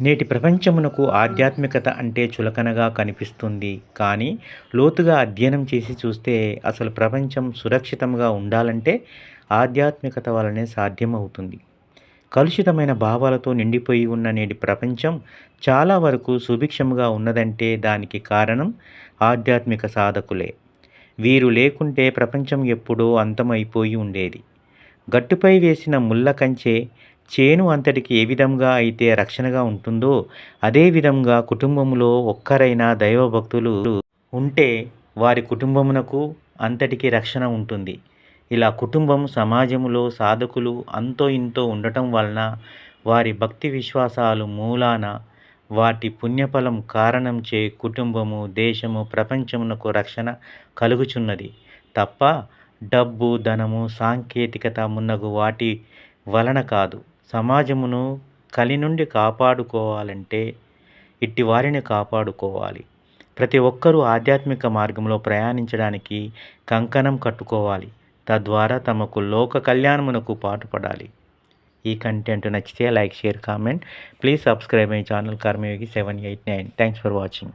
నేటి ప్రపంచమునకు ఆధ్యాత్మికత అంటే చులకనగా కనిపిస్తుంది. కానీ లోతుగా అధ్యయనం చేసి చూస్తే అసలు ప్రపంచం సురక్షితంగా ఉండాలంటే ఆధ్యాత్మికత వలనే సాధ్యమవుతుంది. కలుషితమైన భావాలతో నిండిపోయి ఉన్న నేటి ప్రపంచం చాలా వరకు సుభిక్షముగా ఉన్నదంటే దానికి కారణం ఆధ్యాత్మిక సాధకులే. వీరు లేకుంటే ప్రపంచం ఎప్పుడో అంతమైపోయి ఉండేది. గట్టుపై వేసిన ముళ్ళ కంచె చేను అంతటికి ఏ విధంగా అయితే రక్షణగా ఉంటుందో అదే విధంగా కుటుంబంలో ఒక్కరైనా దైవభక్తులు ఉంటే వారి కుటుంబమునకు అంతటికి రక్షణ ఉంటుంది. ఇలా కుటుంబం సమాజంలో సాధకులు అంతో ఇంతో ఉండటం వలన వారి భక్తి విశ్వాసాలు మూలాన వాటి పుణ్యఫలం కారణం చే కుటుంబము దేశము ప్రపంచమునకు రక్షణ కలుగుచున్నది. తప్ప డబ్బు ధనము సాంకేతికత మున్నగు వాటి వలన కాదు. సమాజమును కలి నుండి కాపాడుకోవాలంటే ఇట్టి వారిని కాపాడుకోవాలి. ప్రతి ఒక్కరూ ఆధ్యాత్మిక మార్గంలో ప్రయాణించడానికి కంకణం కట్టుకోవాలి. తద్వారా తమకు లోక కళ్యాణమునకు పాటుపడాలి. ఈ కంటెంట్ నచ్చితే like share comment. Please subscribe my channel Karmayogi seven eight nine. Thanks for watching.